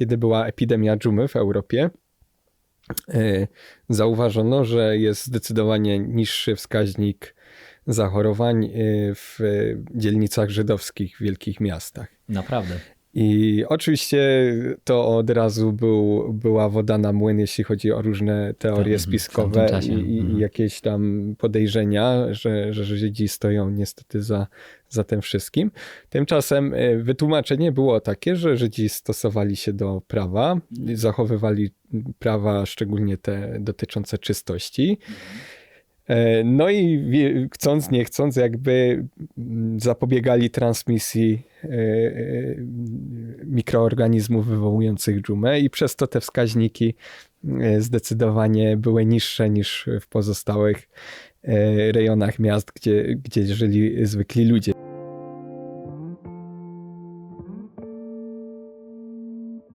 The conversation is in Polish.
kiedy była epidemia dżumy w Europie, e, zauważono, że jest zdecydowanie niższy wskaźnik zachorowań e, w dzielnicach żydowskich w wielkich miastach. Naprawdę. I oczywiście to od razu był, była woda na młyn, jeśli chodzi o różne teorie Tak, spiskowe i, i Mhm. jakieś tam podejrzenia, że, że Żydzi stoją niestety za, za tym wszystkim. Tymczasem e, wytłumaczenie było takie, że Żydzi stosowali się do prawa, zachowywali prawa, szczególnie te dotyczące czystości. E, No i chcąc, nie chcąc, jakby mm, zapobiegali transmisji e, mikroorganizmów wywołujących dżumę i przez to te wskaźniki e, zdecydowanie były niższe niż w pozostałych e, rejonach miast, gdzie, gdzie żyli zwykli ludzie.